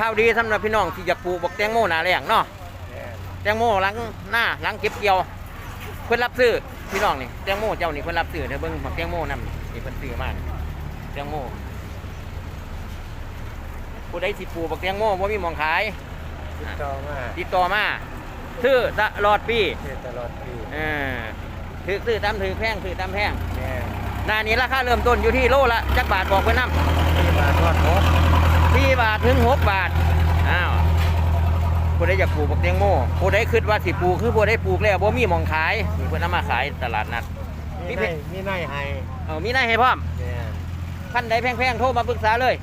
ข่าวดีสำหรับพี่น้องที่อยากปลูกบักแตงโมหนาแรงเนาะแตงโมหลังหน้าหลังเก็บเกี่ยวเพิ่นรับซื้อพี่น้องนี่แตงโมเจ้านี่เพิ่นรับซื้อเด้อเบิ่งบักแตงโมนำนี่เพิ่นซื้อมานี่แตงโมผู้ใดสิปลูกบักแตงโมบ่มีหมองขายติดต่อมาติดต่อมาซื้อตลอดปีเทศตลอดปีเออถือซื้อตามถือแพงถือตามแพงแม่หน้านี้ราคาเริ่มต้นอยู่ที่โลละจักบาทบอกเพิ่นนำที่มาทอดหก สี่บาทถึงหกบาทอ้าวผู้ใดอยากปลูกบักเตียงโม่ผู้ใดคิดว่าสิปลูกคือผู้ใดปลูกแล้วบ่มีหมองขายนี่เพิ่นเอามาขายตลาดนัด มีมีในเพมีในให้เออมีนายให้พร้อมแม่ท่านใดแพงๆโทรมาปรึกษาเลย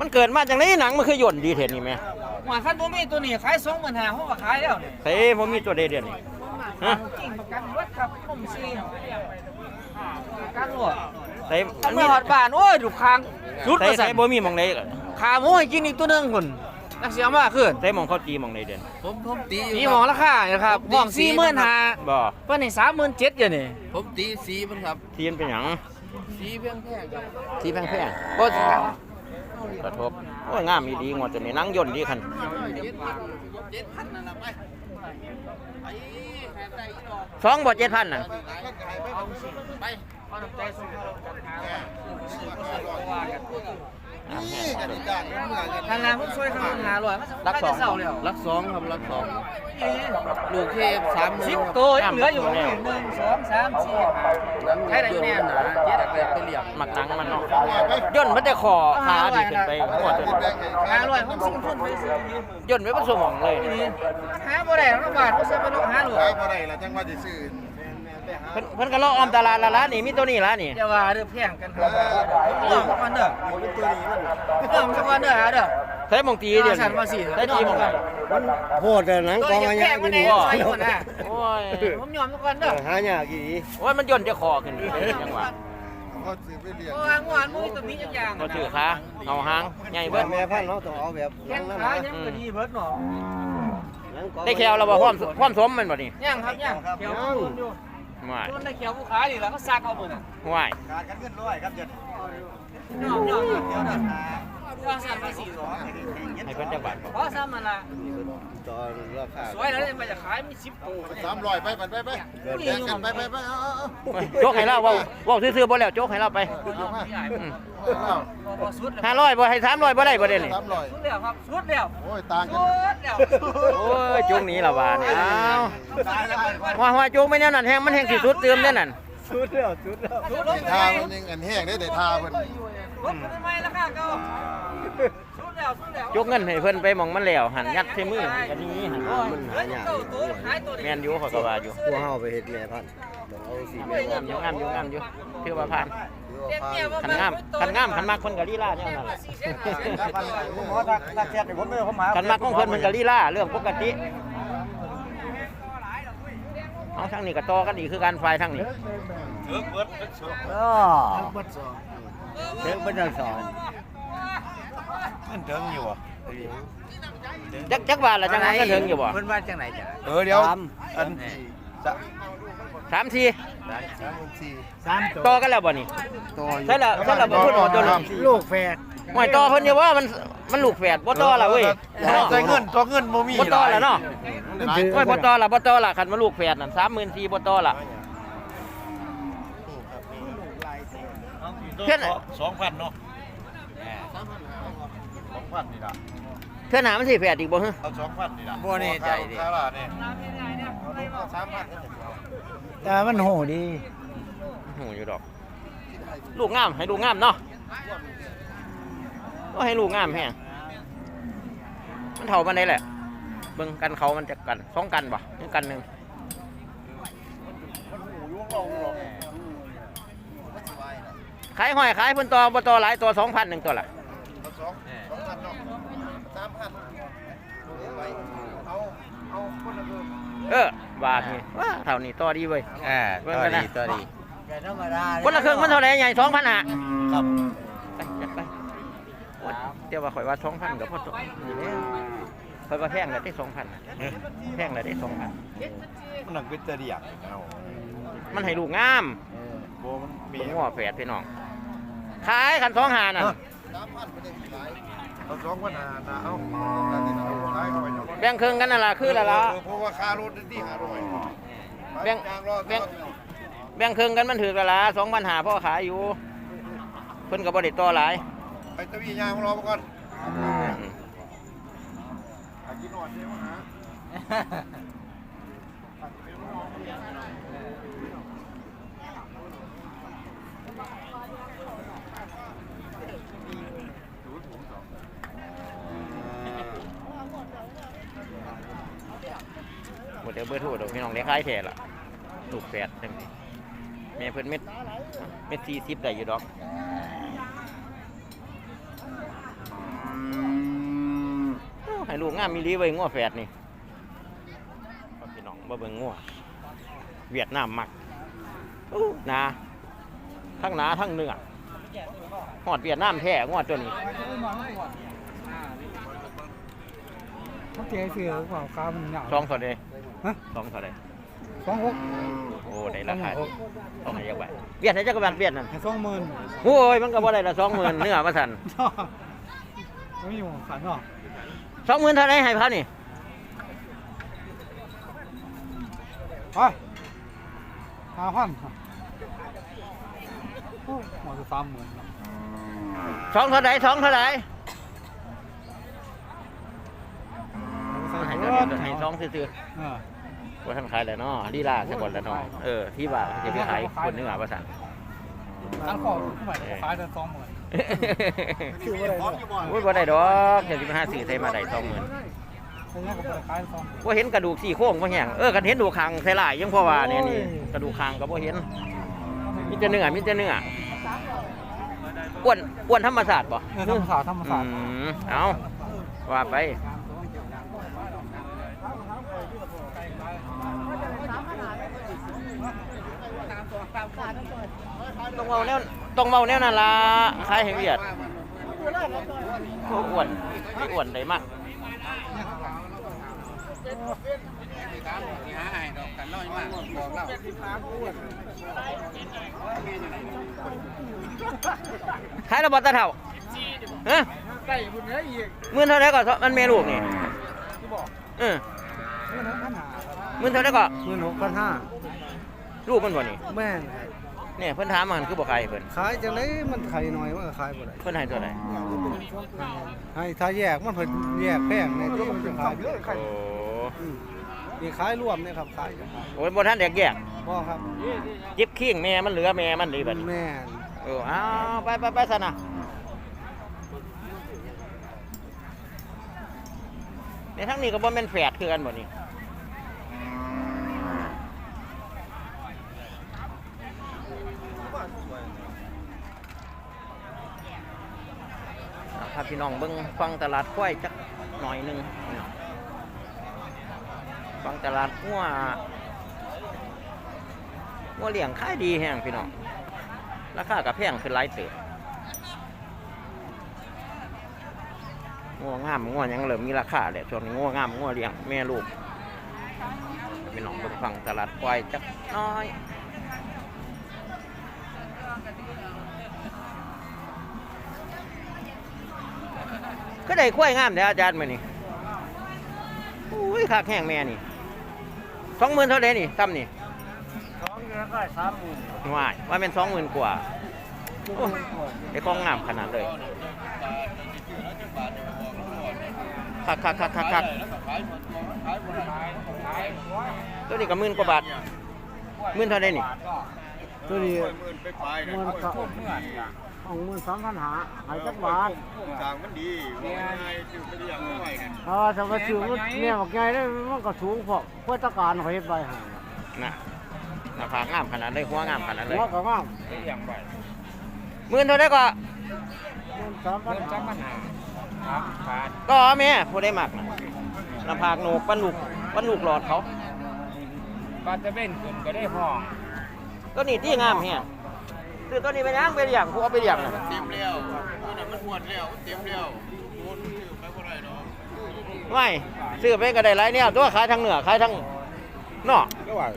มันเกิดมาจากไหนหนังมันคือย่นดีเทนนี่แม่หมาคันบ่มีตัวนี้ขาย2 5 0 0 0เขาก็ขายแล้วนี่เฮ้บ่มีตัวใดเดือนนี่ฮะ จริงประกันรถครับผมซีประกันรถ ใส่คันมาฮอดบ้านโอ้ยลูกค้างสุดใส่ว่าใส่ซั่นบ่มีหมองใดขาหมูให้กินอีกตัวหนึงพุ่นนักเสียมาขึ้นใส่หมองข้าวจีหมองใดเดือนผมผมตีอยู่นี่หมองราคาเนี่ยครับห้อง45,000บ่เพิ่นให้37,000อยู่นี่ผมตีสีมันครับทีมันเป็นหยังสีเพียงแค่ครับทีแพงๆบ่สิกระทบโอ้ยงามอีดีงวดตัวนี้หนังย่นดีคันเจ็ดพันนั่นแหละไปไปแค่ใจดอกสองบทเจ็ดพันน่ะ ไปคั นละผมช่วยเขา500มันรักสองเศร้าแล้วรักสองครับรักสองลูกเทพสามหมื่นสิบตัวยังเหลืออยู่หนึ่งสองสามสี่ห้าใครได้เนี่ยหนาเจ็ดอะไรไปเรียกหมักหนังมันเนาะย่นมันจะคอขาดีขึ้นไปหัวจนห้าร้อยผมสิ้นทุนไปซื้อย่นไว้บนสมองเลยนี่หาบ่ได้หรอกบาทบ่ซื้อไปลูกหาหลวขายงบ่ได้ละจังว่าสิซื้อ เพิ่นเพิ่นก็เลาะออมตลาดละละนี่มีตัวนี้ละนี่อย่าว่าเด้อแพงกันครับน้องกันเด้อน้องสักวันเด้อหาเด้อใช้หมองตีเดียวฉันว่าสิใช้ตีหมองไหนโหดแต่หนังตัวกองอย่าอะไรแพงมันได้นี่ใส่คนน่ะโอ้ยผมยอมสักวันเด้อหายากอีโอ้ยมันย่นจะคอขึ้นจังหวะเขาซื้อไปเลี้ยงเพราะว่างานมื้อตัวนี้จังอย่างก็ถือขาเอาหางใหญ่เบิ้แม่พันธุ์เราต้องเอาแบบแข้งขายังก็ดีเบิดเนาะได้แควเราบ่พร้อมพร้อมสมมันบ่นี่ยังครับยังเขียวคนอยู่ ห่วยคนได้เขียวผู้ขาดิแล้วก็ซักเอาหมดน่ะห่วยการกันเงินร้อยครับเดี๋ยวน้องน้องเดี๋ยวเด้อว่าสั่นภาษีสองให้เพิ่นจักบาทบ่เพราะซ้ำมันละ ตอนราคาสวยแล้วเนี่ยมันจะขายมีสิบตัวสามร้อยไปไปไปไปแบ่งกันไปไปไปเอาเอาเอาโจกให้เราเว้าเว้าซื่อๆบ่แล้วโจกให้เราไปเอาไม่ได้อืมเอาพอสุดแล้วห้าร้อยบ่ให้สามร้อยบ่ได้บ่ได้นี่สามร้อยสุดแล้วครับสุดแล้วโอ้ยต่างกันสุดแล้วโอ้ยจุงนี้ละบาดนี่อ้าวตายแล้วว่าว่าจุงไม่แน่นั่นแฮงมันแฮงสิสุดเติมแน่นั่นสุดแล้วสุดแล้วสุดทามันยังอันแห้งได้แต่ทาเพิ่นรถทำไมราคาเก่า สุดแล้วสุดแล้วจกเงินให้เพิ่นไปหมองมันแล้วหันยัดใส่มือกันนี้หันมันหายากเก่าตัวหายตัวแม่นอยู่เขอยก็ว่าอยู่พวกเฮาไปเฮ็ดแม่พันธุ์ต้องเอาสีแม่งามอยู่งามอยู่งามอยู่ถือว่าผ่านเต็มเนี่ยว่าขันงามขันงามขันมักคนกะลีลาเนี่ยนั่นล่ะผมขอตักตักแชทให้ผมด้วยผมหาขันมักของเพิ่นมันกะลีลาเรื่องปกติเอาทางนี้ก็ต่อกันอีกคือการไฟทางนี้อ๋อเด็กบันดาลสอน มันถึงอยู่อะจักจักบาทละจังหวะก็ถึงอยู่บ่เพิ่นว่าจังไหนจ้ะเออเดี๋ยวอันสะสามทีสามสี่สามตัวต่อกันแล้วบ่นี่ต่ออยู่ใช่ละใช่ละบ่เพิ่นออกตัวนึงลูกแฝดหอยต่อเพิ่นอยู่ว่ามันมันลูกแฝดบ่ต่อละเว้ยใส่เงินตัวเงินบ่มีบ่ต่อละเนาะหลายโอ้ยบ่ต่อละบ่ต่อละคันมาลูกแฝดนั่น34,000บ่ต่อละเพื่อนสองพันเนาะสอง พันนี่ล่ะเพื่อนหามันสิแฝดอีกบ่ฮะเอาสองพันนี่ล่ะบ่แน่ใจดิค่าล่ะเนี่ยเอาสามพันแต่มันโหดีโหอยู่ดอก ลูกงาม ให้ลูกงามเนาะก็ให้ลูกงามแฮงมันเท่ามันได้แหละ เบิ่งกันเขามันจะกันสองกันบ่หรือกันหนึงขายหอยขายเพิ่นต่อบ่ต่อหลายตัว2,000หนึงตัวละ เอาสองสองพันเนาะสามพันเอาเอาคนละเบอร์ เออว่านี่ว้าเท่านี้ต่อดีเว้ย อ่าเบิ่งตัวกันนะดีตัวดีแต่ธรรมดาคนละครึ่งมันเท่าไหร่ใหญ่2,000หาครับไปจัดไปโอ๊ยเดี๋ยวว่าข่อยว่าสองพันกับพ่อตัวนี่แหละข่อยว่าแพงเลยได้สองพันแพงเลยได้สองพันมันหนังเป็นตะเดียกเอามันให้ลูกงามโบมันมีเป็นหัวแฝดพี่น้องขายขันสองหาน่ะพันไป เลยขายเอาสองพันหานะเอาเอาที่เอาขายเข้าไปเอาแบ่งครึ่งกันนั่นล่ะคือละละ เพราะว่าค่ารถที่หาร้อยแบ่งแบ่ง แบ่งครึ่งกันมันถือละละสองพันหาพ่อขายอยู่เพิ่นก็บ่ได้ต่อหลายไปตะวียางของเราไปก่อนกินหน่อยเดียวนะหม เดี๋ยวเบอร์โทรเดี๋ยวพี่น้องได้ขายแท้ล่ะลูกแปดจังซี่แม่เพิ่นเม็ดเม็ดสี่สิบได้อยู่ดอกให้ลูกงามมีลีไว้งัวแฝดนี่พี่น้องมาเบิ่งงัวเวียดนามมักอู้นาทั้งหนาทั้งเนื้อหอดเวียดนามแท้งัวตัวนี้ เขาเจ๊เสือเปล่าคามันเหงาสองเท่าใดฮะสองเท่าใดสองหกโอ้ได้ราคาดีต้องให้ยักไว้เวียดให้จักรบาลเวียดนั่นให้สองหมื่นโอ้ยมันก็บ่ได้ละสองหมื่นเนื้อมาสั่นไม่อยู่ขันเนาะสองหมื่นเท่าไรให้พันนี่ไปห้าพันโอ้หมดจะสามหมื่นสองเท่าไรสองเท่าไรให้เดี๋ ยวนี้ให้สองซื่อเออๆว่าท่านขายแล้วเนาะลีลาสักคนละเนาะเออที่ว่าจะไปขายคนเนื้อมาสั่นตั้งขอขึ้นไปขายได้สองหมื่นคือว่าอะไรเนี่ยโอ้ยบ่ได้ดอกเดี๋ยวสิไปหาซื้อใส่มาได้สองหมื่นผมก็ขายสองหมื่น ว่าเห็นกระดูกสี่โค้งบ่แห้งเออกันเห็นดูกคางใส่ลายยังพอว่าเนี่ยนี่กระดูกคางก็บ่เห็นมีแต่เนื้อมีแต่เนื้ออ้วนอ้วนธรรมศาสตร์บ่เออธรรมศาสตร์ธรรมศาสตร์ อืมเอาว่าไป ต้องเมาแนวต้องเมาแนวนั่นละขายให้เวียดโอ้อ้วนไม่อ้วนได้มากที่หาให้ดอกกันน้อยมากบอกเล่าขายระบาดตะเท่าฮะใกล้บุญเนี้ยอีกหมื่นเท่าไหร่ก็มันเมลูกนี่ที่บอกเออเงินปัญหาหมื่นเท่าไหร่ก็หมื่นหกพันห้า ลูกมันบ่นี่แม่นเนี่ยเพิ่นถามมันคือบ่ขายให้เพิ่นขายจังไดมันไข่หน่อยมันก็ขายบ่ได้เพิ่นให้ตัวไหนให้ถ้าแยกมันเพิ่นแยกแพงในที่มันจะขายโอ้อืมนี่ขายรวมเนี่ยครับขายอยู่โอ้ยบ่ทันแดกแยกบ่ครับจิบขิงแม่มันเหลือแม่มันดีบัดนี้แม่นเออเอาไปไปไปซะนะในทั้งนี้ก็บ่แม่นแฝดคือกันบ่นี่ อ่าถ้าพี่น้องเบิ่งฟังตลาดควยจักหน่อยหนึ่งฟังตลาดงัวงัวเลี้ยงขายดีแฮงพี่น้องราคากับแพงขึ้นหลายเติบงัวงามงัวยังเริ่มมีราคาแหละช่วงนี้งัวงามงัวเลี้ยงแม่ลูกพี่น้องเบิ่งฟังตลาดควายจักหน้อย ก็ได้ควายงามเด้ออาจารย์มื้อนี้อุ้ยคักแห้งแม่นี่สองหมื่นเท่าไดนี่ซ้ำนี่สองเงินก็สามหมื่นว่าว่าเป็นสองหมื่นกว่าโอ้ได้ของงามขนาดเลยคักคักคักคักคักตัวนี้ก็หมื่นกว่าบาทหมื่นเท่าไดนี่ตัวนี้หมื่นไปปลายมันก็ข องหมื่นสามพันหาหายจักบาทต่างมันดีว่าง่ายคือไปเลี้ยงเอาไว้กันอ่าถ้าว่าซื้อมันเนี่ยบอกไงได้มันก็สูงพอเพื่อตะการเขาเฮ็ดไว้ให้น่ะหน้าผากงามขนาดเลยหัวงามขนาดเลยหัวก็งามหมื่นเท่าไดก็หมื่นสามพันหาก็เอาแม่ผู้ได้มากนะหน้าผากโหนกปันลูกปันลูกหลอดเขาบาจะเป็นขึ้นก็ได้ห้องตัวนี้ที่งามเฮีย คือตัวนี้เป็นหยังเป็นอย่างผู้เอาไปอย่างนะเต็มแล้วตัวนั้นมันหวดแล้วเต็มแล้วโอนชื่อไปบ่ได้ดอกไม่ซื้อไปก็ได้หลายเนี่ยตัวขายทั้งเหนือขายทั้งนอกก็ว่า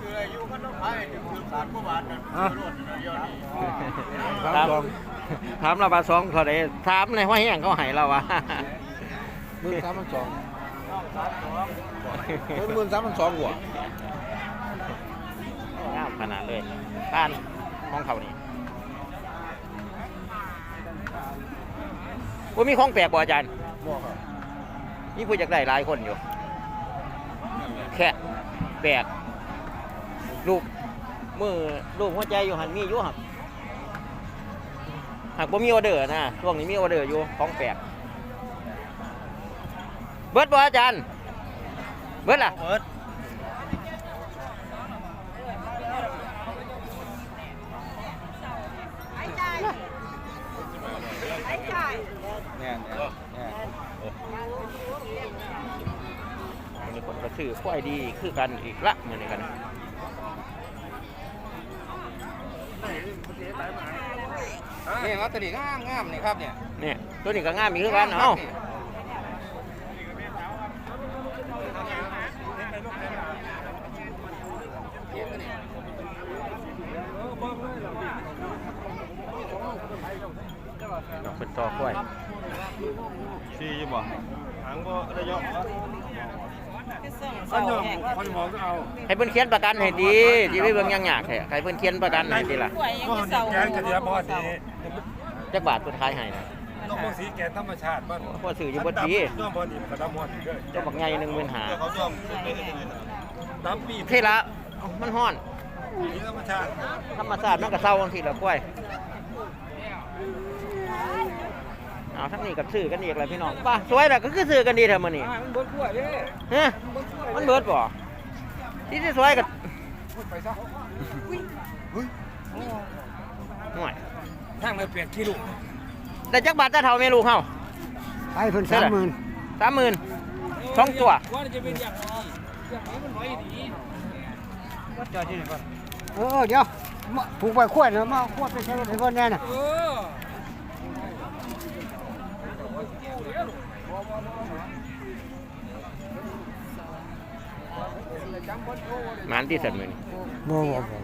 คืออายุมันต้องขายถึงสามกว่าบาทนั่นรถเดียวนี่ครับถามเราว่าสองเท่าไหร่ถามในห้อยแห้งเขาให้เราวะหมื่นสามพันสองหมื่นสามพันสองหัวงามขนาดเลยบ้าน ของเขานี่ว่ามีของแปลกบ่อาจารย์บ่ครับมีผู้อยากได้หลายคนอยู่ แค่แปลกลูกมือลูกหัวใจอยู่หันมีอยู่หักหากบ่มีออเดอร์นะช่วงนี้มีออเดอร์อยู่ของแปลกเบิดบ่อาจารย์เบิดล่ะเปิด แน่นแน่นแน่น อันนี้ผมก็ซื้อ คือกันอีกละเหมือนกันนี่ลอตเตอรี่งามงามนี่ครับเนี่ยนี่ตัวนี้ก็งามอีกคือกันเนาะอกเป็นต่อกล้วย สี่ยี่บ่หางบ่ระยอง อันยองคนหมอก็เอา ให้เพิ่นเขียนประกันให้ดีสิไปเบิ่งยังยากแท้ให้เพิ่นเขียนประกันให้ดีล่ะก็แกนกระเดียบอสีจักบาทเพิ่นขายให้นะต้องบ่สีแกนธรรมชาติบ้านพอซื้ออยู่บ่ดีน้องบ่ดีกระดามอนด้วยตัวบักใหญ่15,000เขายอมเป็นยังไงตามปีเท่ละมันฮ้อน สีธรรมชาติธรรมชาติมันก็เศร้าบางทีละกล้วย เอาทั้งนี้กับซื้อกันอีกเลยพี่น้องป่ะสวยแบบก็คือซื้อกันดีเถอะมื้อนี้มันเบิดกล้วยเด้ฮะมันเบิดบ่ที่ ที่สวยกับไปซะห่วยทางเลยเปลี่ยนกิโลแต่จักบาทจะเท่าแม่ลูกเฮาให้เพิ่นสามหมื่นสามหมื่นสองตัวว่าจะเป็นอย่างนี้อย่างนี้มันไว้ดีก็จอดที่ไหนก่อนเออเดี๋ยวมาผูกไปขวดนะมาขวดไปใช้รถให้เพิ่นแน่น่ะเออ หมานที่สุดมื้อนี้บ่บ่บ่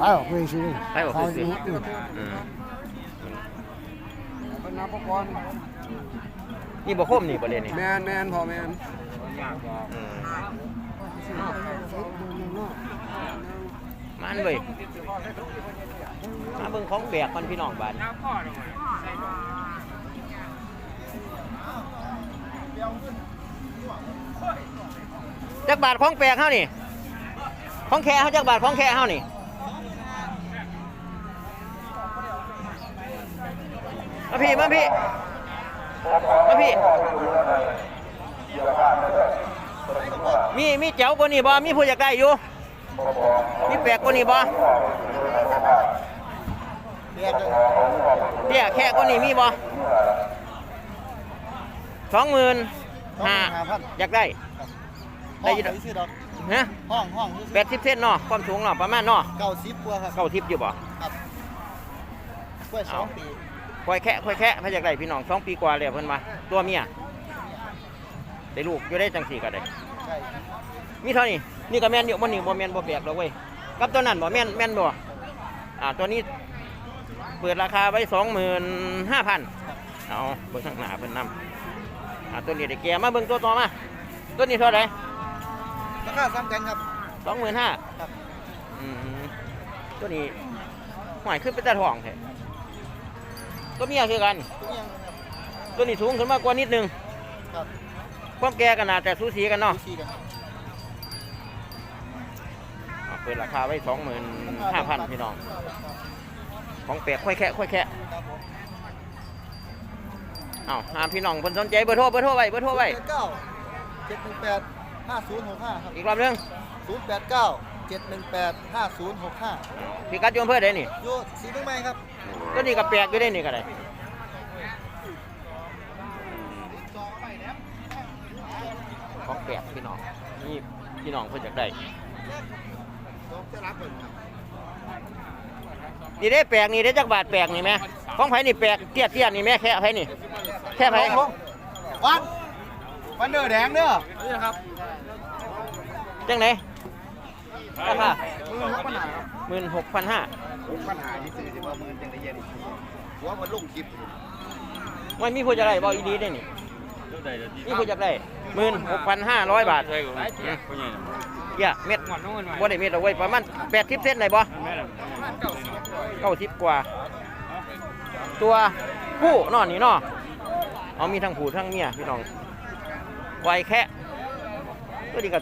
ขายออกไปซื้อขายออกไปซื้ออืมอืมเป็นน้ำปกรณ์นี่บ่คมนี่บ่เล่นนี่แมนแมนพอแมนอืมมันเว้ยมาเบิ่งของแบกมันพี่น้องบ้าน จักบาทของแปลกเฮานี่ของแค่เฮาจักบาทของแค่เฮานี่มาพี่มาพี่มาพี่ มีมีเจ้ากว่านี้บ่มีผู้อยากได้อยู่ มีแปลกกว่านี้บ่เตี้ยแค่กว่านี้มีบ่สองหมื่นห้าอยากได้ ได้อยินซื้อดอกฮะห้องห้องแปดสิบเซนเนาะความสูงเนาะประมาณเนาะเก้าสิบกว่าครับเก้าทิพย์อยู่บ่กล้วยสองปีควายแค่ควายแค่พระจากได้พี่น้องสองปีกว่าแล้วเพิ่นมาตัวเมียได้ลูกอยู่ได้จังสี่ก็ได้ใช่มีเท่านี้นี่ก็แม่นอยู่บ่นี่บ่แม่นบ่แปลกดอกเว้ยกับตัวนั้นบ่แม่นแม่นบ่อ่าตัวนี้เปิดราคาไว้สองหมื่นห้าพันเอาเบิ่งข้างหน้าเพิ่นนำอ่าตัวนี้ได้แก่มาเบิ่งตัวต่อมาตัวนี้เท่าไหร่ ราคาซ้ำกันครับ สองหมื่นห้าครับ อืมตัวนี้หอยขึ้นเป็นตาทองแท้ตัวเมียคือกันทุกอย่างครับตัวนี้สูงขึ้นมากกว่านิดนึงครับความแก่กันน่าแต่สูสีกันเนาะสี่กันครับอ่าเปิดราคาไว้สองหมื่นห้าพันพี่น้อง ของแปลกค่อยแค่ค่อยแค่ครับผมอ้าวหาพี่น้องคนสนใจเบอร์โทรเบอร์โทรไว้เบอร์โทรไว้เก้าเจ็ดหนึ่งแปด ห้าศูนย์หกห้าครับ อีกรอบหนึงศูนย์แปดเก้าเจ็ดหนึ่งแปดห้าศูนย์หกห้าพี่กัดโยมเพื่อได้นี่โยสีเมืองใหม่ครับตัวนี้ก็แปลกอยู่ได้นี่ก็ได้ของแปลกพี่น้องนี่พี่น้องเพิ่นอยากได้จะรับเลยครับนี่ได้แปลกนี่ได้จักบาทแปลกนี่แม่ของไผนี่แปลกเตี้ยเตี้ยนี่แม่แค่ไผนี่ แค่ไผ วันวันเด้อแดงเด้อนี่นะครับ จังไหนราคามือหกปัญหาครับหมื่นหกพันห้าปัญหาที่ซื้อที่ว่ามือจังได้เย็นหัวมันลงคลิปไม่มีผู้จะได้บ่อีดีได้นี่มีผู้จะได้หมื่นหกพันห้าร้อยบาทเลยเหี้ยเม็ดบ่ได้เม็ดเอาไว้ประมาณแปดสิบเซนได้บ่เก้าสิบกว่า ตัวผู้นอนนี่เนาะเอามีทั้งผู้ทั้งเมียพี่น้องไวแค่ตัวนี้ก็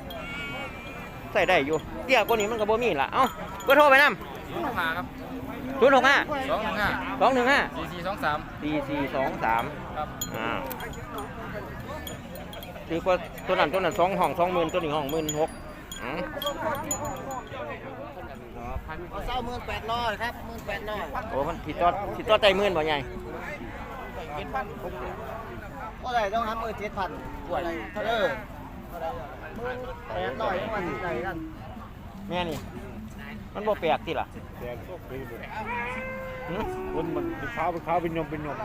ใส่ได้อยู่เตี้ยกว่านี้มันก็บ่มีล่ะเอ้าเบอร์โทรไปนำมาครับศูนย์หกห้าสองหนึ่งห้าสองหนึ่งห้าสี่สี่สองสามสี่สี่สองสามครับอ่าถือกว่าตัวนั้นตัวนั้นสองห้องสองหมื่นตัวนี้ห้องหมื่นหกอืมเอาเศร้าหมื่นแปดร้อยครับหมื่นแปดร้อยโอ้มันสิตัวสิตัวใจหมื่นบ่ใหญ่เท่าไหร่ต้องทำมือเจ็ดพันกว่าเท่าเด้อ แปดร้อยมันไหนกันแม่นี่ มันบ่แปลกสิล่ะแดงโชคดีเลยหึคนมันเป็นขาวเป็นขาวเป็นยมเป็นยม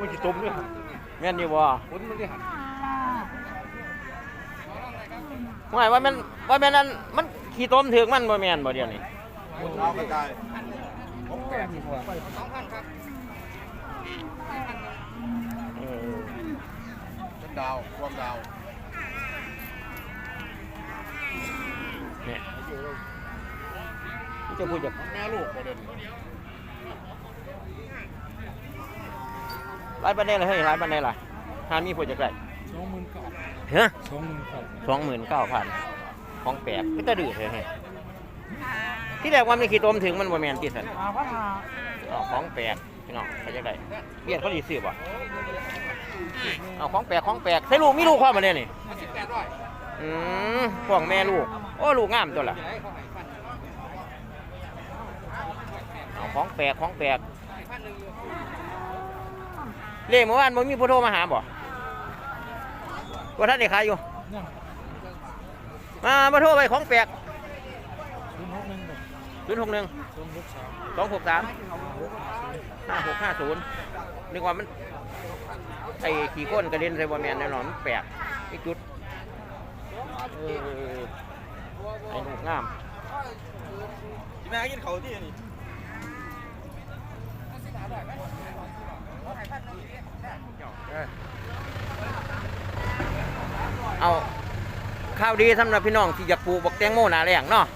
มันจะต้มด้วยแม่นอยู่บ่คนมันได้หันหมายว่ามันว่าแม่นนั้นมันขี้ต้มถึงมันบ่แม่นบ่เดี๋ยวนี้เอากระจายเออดาวความดาว เนี่ย จะพูดจากแม่ลูกประเด็นหลายปานใดล่ะเฮ้ยหลายปานใดล่ะหามีผู้จักได้สองหมื่นเก้าฮะสองหมื่นเก้าสองหมื่นเก้าพันของแปลกก็จะดื้อเลยเฮ้ยที่แรกว่ามีขี้ต้มถึงมันบ่แม่นติสันเอาของแปลกพี่น้องเขาจะได้เบียดเขาดีซื้อบ่เอาของแปลกของแปลกใส่ลูกมีลูกความมาเนี่ยนี่อืมพวกแม่ลูก โอ้ลูกงามตัวละเอา ของแปลกของแปลกเล่เมื่อวานบ่มีผู้โทรมาหาบ่ว่าท่านได้ขายอยู่ มามาโทรไปของแปลกศูนย์หกหนึ่งศูนย์หกหนึ่งศูนย์หกสามสองหกสามห้าหกห้าศูนย์นึกว่ามันไอ้ขี่ก้นกระเด็นใส่บอแมนแน่นอนมันแปลกไอ้จุดเออไอ้ลูกงามแม่กินเขาที่นี่ เอาข้าวดีสำหรับพี่น้องที่อยากปลูกบักแตงโมหนาแรงเนาะ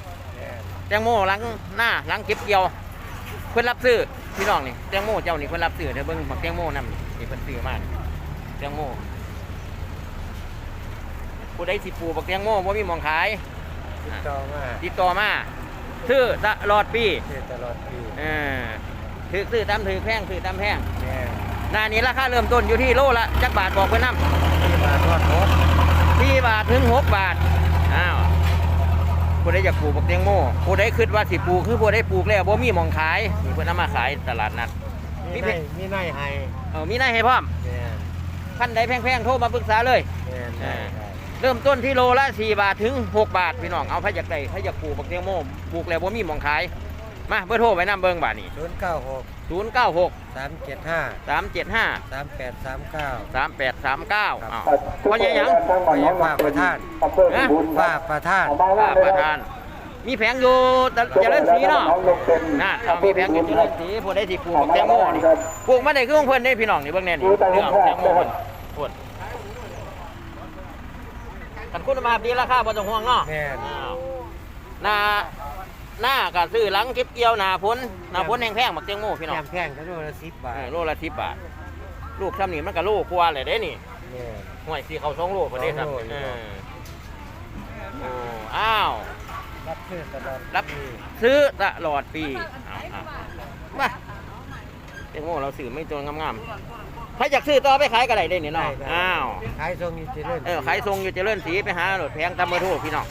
แตงโมหลังหน้าหลังเก็บเกี่ยวเพิ่นรับซื้อพี่น้องนี่แตงโมเจ้านี่เพิ่นรับซื้อเดี๋ยวเบิ่งบักแตงโมนำนี่นี่เพิ่นซื้อมานี่แตงโมผู้ใดสิปลูกบักแตงโมบ่มีหมองขายติดต่อมาติดต่อมาซื้อตลอดปีเทตลอดปีเออ ถือซื้อตามถือแพงซื้อตามแพงแม่หน้านี้ราคาเริ่มต้นอยู่ที่โลละจักบาทบอกเพิ่นนำที่มาทอดรถสี่บาทถึงหกบาทอ้าวผู้ใดอยากปลูกบักเตียงโม่ผู้ใดคิดว่าสิปลูกคือผู้ใดปลูกแล้วบ่มีหมองขายนี่เพิ่นเอามาขายตลาดนัด มีในมีในให้เออมีนายให้พร้อมแม่ท่านใดแพงๆโทรมาปรึกษาเลย แม่เอได้อเริ่มต้นที่โลละ4บาทถึง 6 บาทพี่น้องเอาพระอยากได้พระอยากปลูกบักเตียงโม่ปลูกแล้วบ่มีหมองขาย มาเบอร์โทรไว้นํเบิ่งบาดนี้ศูนย์เก้าหก096สามเจ็ดห้า375สามแปดสามเก้า3839อ้าวพ่อใหญ่หยังพยาฝากประท่านนะฝากประท่านข้าประธาน มีแผงอยู่ตะเจริญศรีเนาะน่ะเอามีแผงอยู่เจริญศรีผู้ใดที่ปลูกบักแตงโมนี่ปลูกมาได้คือของเพิ่นได้พี่น้องนี่เบิ่งแน่นี่เรื่องแตงโมเพิ่นโพิ่นคันคุณภาพดีราคาบ่ต้องห่วงเนาะแม่นอ้าว หน้าหน้าก็ซื้อหลังเก็บเกี่ยวหนาพ้นหนาพ้นแห้งๆบักแตงโม่พี่น้องแก้มแพงก็โลละสิบบาเอทอโลละ10บาท ลูกซ้ำนี่มันก็โลกว่าเลยเด้นี่แม่ ห่วยสิเข้า2โลพุ่นเด้ครับสองโลเออโอ้อ้าว รับซื้อตลอดรับปีซื้อตลอดปีเอาเอามาเต็งโง่เราซื้อไม่ตัวงามๆใครอยากซื้อต่อไปขายก็ได้เด้นี่เนาะอ้าว ขายทรงอยู่เจริญเออขายทรงอยู่เจริญสีไปหาโหลดแพงตามเบอร์โทรพี่น้อง